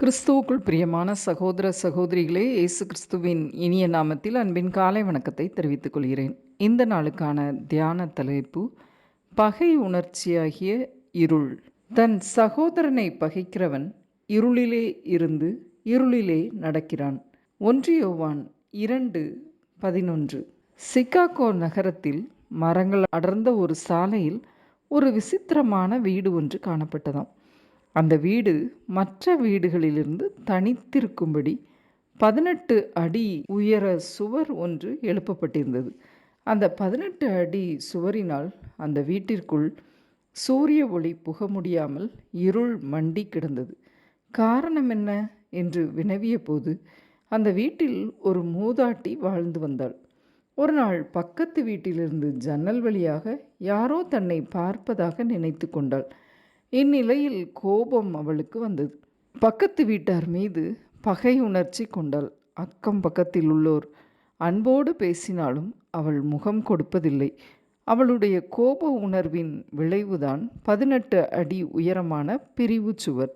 கிறிஸ்துவுக்குள் பிரியமான சகோதர சகோதரிகளே இயேசு கிறிஸ்துவின் இனிய நாமத்தில் அன்பின் காலை வணக்கத்தை தெரிவித்துக் கொள்கிறேன். இந்த நாளுக்கான தியான தலைப்பு பகை உணர்ச்சியாகிய இருள். தன் சகோதரனை பகைக்கிறவன் இருளிலே இருந்து இருளிலே நடக்கிறான். ஒன்றியோவான் இரண்டு பதினொன்று. சிகாகோ நகரத்தில் மரங்கள் அடர்ந்த ஒரு சாலையில் ஒரு விசித்திரமான வீடு ஒன்று காணப்பட்டதாம். அந்த வீடு மற்ற வீடுகளிலிருந்து தனித்திருக்கும்படி பதினெட்டு அடி உயர சுவர் ஒன்று எழுப்பப்பட்டிருந்தது. அந்த பதினெட்டு அடி சுவரினால் அந்த வீட்டிற்குள் சூரிய ஒளி புக முடியாமல் இருள் மண்டி கிடந்தது. காரணம் என்ன என்று வினவிய போது அந்த வீட்டில் ஒரு மூதாட்டி வாழ்ந்து வந்தாள். ஒரு நாள் பக்கத்து வீட்டிலிருந்து ஜன்னல் வழியாக யாரோ தன்னை பார்ப்பதாக நினைத்து கொண்டாள். இந்நிலையில் கோபம் அவளுக்கு வந்தது. பக்கத்து வீட்டார் மீது பகை உணர்ச்சி கொண்டாள். அக்கம் பக்கத்தில் உள்ளோர் அன்போடு பேசினாலும் அவள் முகம் கொடுப்பதில்லை. அவளுடைய கோப உணர்வின் விளைவுதான் பதினெட்டு அடி உயரமான பிரிவு சுவர்.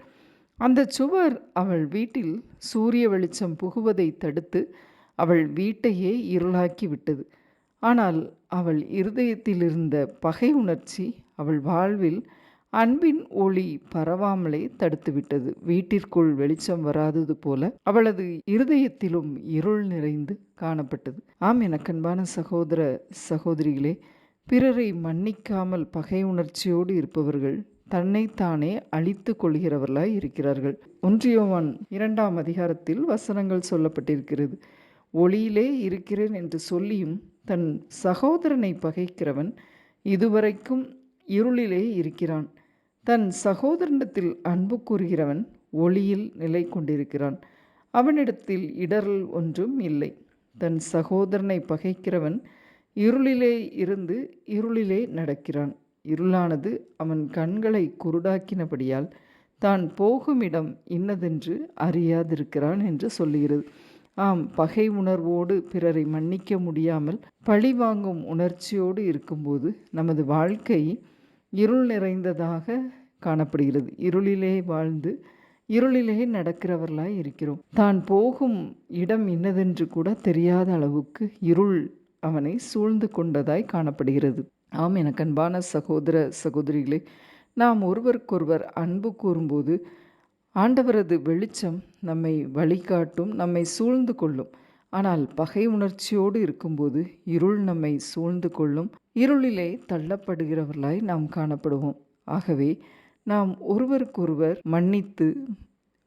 அந்த சுவர் அவள் வீட்டில் சூரிய வெளிச்சம் புகுவதை தடுத்து அவள் வீட்டையே இருளாக்கி விட்டது. ஆனால் அவள் இருதயத்தில் இருந்த பகை உணர்ச்சி அவள் வாழ்வில் அன்பின் ஒளி பரவாமலே தடுத்துவிட்டது. வீட்டிற்குள் வெளிச்சம் வராதது போல அவளது இருதயத்திலும் இருள் நிறைந்து காணப்பட்டது. ஆம் எனக்கன்பான சகோதர சகோதரிகளே பிறரை மன்னிக்காமல் பகை உணர்ச்சியோடு இருப்பவர்கள் தன்னைத்தானே அழித்து கொள்கிறவர்களாய் இருக்கிறார்கள். ஒன்றியவன் இரண்டாம் அதிகாரத்தில் வசனங்கள் சொல்லப்பட்டிருக்கிறது. ஒளியிலே இருக்கிறேன் என்று சொல்லியும் தன் சகோதரனை பகைக்கிறவன் இதுவரைக்கும் இருளிலே இருக்கிறான். தன் சகோதரனிடத்தில் அன்பு கூறுகிறவன் ஒளியில் நிலை கொண்டிருக்கிறான். அவனிடத்தில் இடரல் ஒன்றும் இல்லை. தன் சகோதரனை பகைக்கிறவன் இருளிலே இருந்து இருளிலே நடக்கிறான். இருளானது அவன் கண்களை குருடாக்கினபடியால் தான் போகும் இடம் இன்னதென்று அறியாதிருக்கிறான் என்று சொல்லுகிறது. ஆம் பகை உணர்வோடு பிறரை மன்னிக்க முடியாமல் பழி வாங்கும் உணர்ச்சியோடு இருக்கும்போது நமது வாழ்க்கை இருள் நிறைந்ததாக காணப்படுகிறது. இருளிலே வாழ்ந்து இருளிலே நடக்கிறவர்களாய் இருக்கிறோம். தான் போகும் இடம் இன்னதென்று கூட தெரியாத அளவுக்கு இருள் அவனை சூழ்ந்து கொண்டதாய் காணப்படுகிறது. ஆம் எனக்கு அன்பான சகோதர சகோதரிகளே நாம் ஒருவருக்கொருவர் அன்பு கூறும்போது ஆண்டவரது வெளிச்சம் நம்மை வழிகாட்டும் நம்மை சூழ்ந்து கொள்ளும். ஆனால் பகை உணர்ச்சியோடு இருக்கும்போது இருள் நம்மை சூழ்ந்து கொள்ளும் இருளிலே தள்ளப்படுகிறவர்களாய் நாம் காணப்படுவோம். ஆகவே நாம் ஒருவருக்கொருவர் மன்னித்து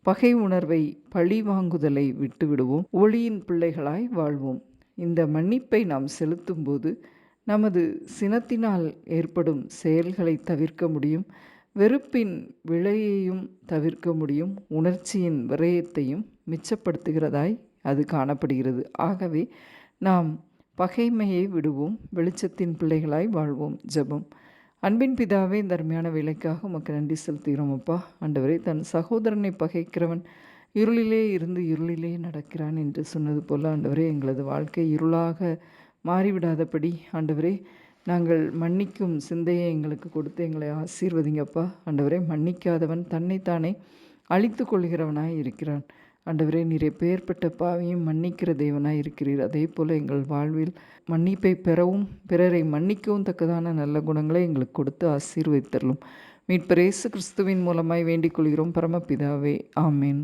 பகை உணர்வை பழி வாங்குதலை விட்டுவிடுவோம். ஒளியின் பிள்ளைகளாய் வாழ்வோம். இந்த மன்னிப்பை நாம் செலுத்தும்போது நமது சினத்தினால் ஏற்படும் செயல்களை தவிர்க்க முடியும் வெறுப்பின் விளையையும் தவிர்க்க முடியும் உணர்ச்சியின் விரயத்தையும் மிச்சப்படுத்துகிறதாய் அது காணப்படுகிறது. ஆகவே நாம் பகைமையை விடுவோம் வெளிச்சத்தின் பிள்ளைகளாய் வாழ்வோம் ஜெபம். அன்பின் பிதாவே இந்த அருமையான வேலைக்காக உமக்கு நன்றி செலுத்துகிறோம் அப்பா. ஆண்டவரே தன் சகோதரனை பகைக்கிறவன் இருளிலே இருந்து இருளிலே நடக்கிறான் என்று சொன்னது போல் ஆண்டவரே எங்களது வாழ்க்கை இருளாக மாறிவிடாதபடி ஆண்டவரே நாங்கள் மன்னிக்கும் சிந்தையை எங்களுக்கு கொடுத்து எங்களை ஆசீர்வதிங்கப்பா ஆண்டவரே மன்னிக்காதவன் தன்னைத்தானே அழித்து கொள்கிறவனாய் இருக்கிறான். ஆண்டவரே நீர் எப்பேற்பட்ட பாவையும் மன்னிக்கிற தேவனாய் இருக்கிறீர். அதே போல் எங்கள் வாழ்வில் மன்னிப்பை பெறவும் பிறரை மன்னிக்கவும் தக்கதான நல்ல குணங்களை எங்களுக்கு கொடுத்து ஆசீர்வதித்தரலும். மீட்பரேசு கிறிஸ்துவின் மூலமாய் வேண்டிக் கொள்கிறோம். பரமபிதாவே ஆமேன்.